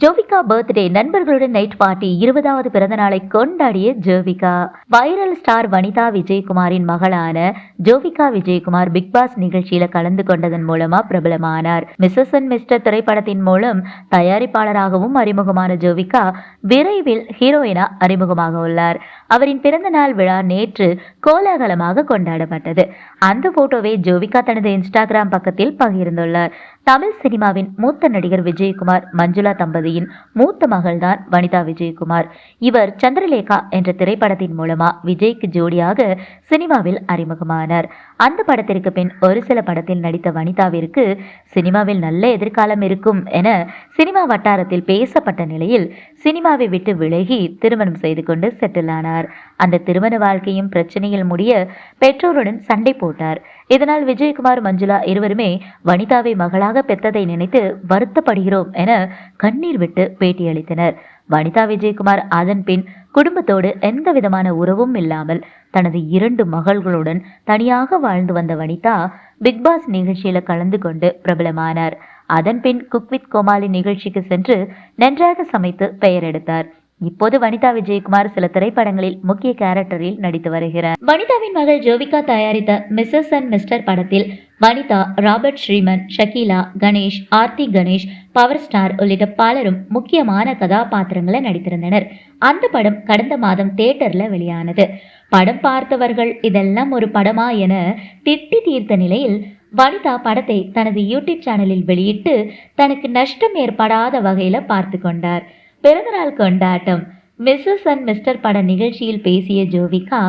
Jovika birthday நண்பர்களுடன் night party இருபதாவது பிறந்த நாளை கொண்டாடிய ஜோவிகா. வைரல் ஸ்டார் வனிதா விஜயகுமாரின் மகளான ஜோவிகா விஜயகுமார் பிக் பாஸ் நிகழ்ச்சியில கலந்து கொண்டதன் மூலமா பிரபலமானார். மிஸ்ஸஸ் அண்ட் மிஸ்டர் திரைப்படத்தின் மூலம் தயாரிப்பாளராகவும் அறிமுகமான ஜோவிகா விரைவில் ஹீரோயினா அறிமுகமாக உள்ளார். அவரின் பிறந்த நாள் விழா நேற்று கோலாகலமாக கொண்டாடப்பட்டது. அந்த போட்டோவை ஜோவிகா தனது இன்ஸ்டாகிராம் பக்கத்தில் பகிர்ந்துள்ளார். தமிழ் சினிமாவின் மூத்த நடிகர் விஜயகுமார் மஞ்சுளா தம்பதியின் மூத்த மகள்தான் வனிதா விஜயகுமார். இவர் சந்திரலேகா என்ற திரைப்படத்தின் மூலமா விஜய்க்கு ஜோடியாக சினிமாவில் அறிமுகமானார். அந்த படத்திற்கு பின் ஒரு சில படத்தில் நடித்த வனிதாவிற்கு சினிமாவில் நல்ல எதிர்காலம் இருக்கும் என சினிமா வட்டாரத்தில் பேசப்பட்ட நிலையில் சினிமாவை விட்டு விலகி திருமணம் செய்து கொண்டு செட்டில் ஆனார். அந்த திருமண வாழ்க்கையும் பிரச்சனையில் முடிய பெற்றோருடன் சண்டை போட்டார். இதனால் விஜயகுமார் மஞ்சுளா இருவருமே வனிதாவை மகளாக பெற்றதை நினைத்து வருத்தப்படுகிறோம் என கண்ணீர் விட்டு பேட்டியளித்தனர் வனிதா விஜயகுமார் அதன் பின் குடும்பத்தோடு எந்த விதமான உறவும் இல்லாமல் தனது இரண்டு மகள்களுடன் தனியாக வாழ்ந்து வந்த வனிதா பிக் பாஸ் நிகழ்ச்சியில கலந்து கொண்டு பிரபலமானார். அதன்பின் குக்வித் கோமாளி நிகழ்ச்சிக்கு சென்று நன்றாக சமைத்து பெயர் எடுத்தார். இப்போது வனிதா விஜயகுமார் சில திரைப்படங்களில் முக்கிய கேரக்டரில் நடித்து வருகிறார். வனிதாவின் மகள் ஜோவிகா தயாரித்த மிஸ்ஸஸ் அண்ட் மிஸ்டர் படத்தில் Vanitha Robert Sriman Shakeela Ganesh Aarthi Ganesh power star உள்ளிட்ட பலரும் முக்கியமான கதாபாத்திரங்களை நடித்திருந்தனர். அந்த படம் கடந்த மாதம் தியேட்டர்ல வெளியானது. படம் பார்த்தவர்கள் இதெல்லாம் ஒரு படமா என திட்டி தீர்த்த நிலையில் வனிதா படத்தை தனது யூடியூப் சேனலில் வெளியிட்டு தனக்கு நஷ்டம் ஏற்படாத வகையில பார்த்து கொண்டார். பிறந்தநாள் கொண்டாட்டம். மிஸ்ஸஸ் அண்ட் மிஸ்டர் பட நிகழ்ச்சியில் பேசிய ஜோவிகா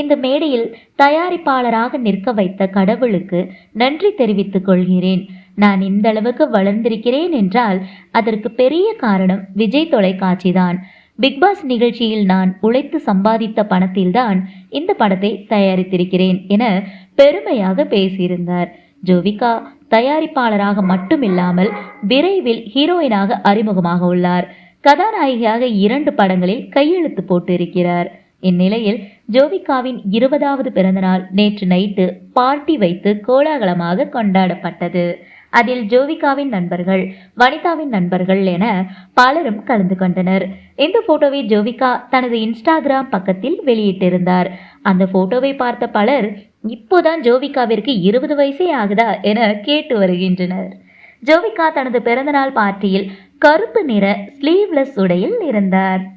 இந்த மேடையில் தயாரிப்பாளராக நிற்க வைத்த கடவுளுக்கு நன்றி தெரிவித்துக் கொள்கிறேன். நான் இந்த அளவுக்கு வளர்ந்திருக்கிறேன் என்றால் அதற்கு பெரிய காரணம் விஜய் தொலைக்காட்சி தான். பிக்பாஸ் நிகழ்ச்சியில் நான் உழைத்து சம்பாதித்த பணத்தில்தான் இந்த படத்தை தயாரித்திருக்கிறேன் என பெருமையாக பேசியிருந்தார். ஜோவிகா தயாரிப்பாளராக மட்டுமில்லாமல் விரைவில் ஹீரோயினாக அறிமுகமாக உள்ளார். கதாநாயகியாக இரண்டு படங்களில் கையெழுத்து போட்டு இருக்கிறார் இந்நிலையில் ஜோவிகாவின் இருபதாவது பிறந்தநாள் நேற்று நைட்டு பார்ட்டி வைத்து கோலாகலமாக கொண்டாடப்பட்டது. அதில் ஜோவிகாவின் நண்பர்கள் வனிதாவின் நண்பர்கள் என பலரும் கலந்து கொண்டனர். இந்த போட்டோவை ஜோவிகா தனது இன்ஸ்டாகிராம் பக்கத்தில் வெளியிட்டிருந்தார். அந்த போட்டோவை பார்த்த பலர் இப்போதான் ஜோவிகாவிற்கு இருபது வயசே ஆகுதா என கேட்டு வருகின்றனர். ஜோவிகா தனது பிறந்தநாள் பார்ட்டியில் கருப்பு நிற ஸ்லீவ்லெஸ் உடையில் இருந்தார்.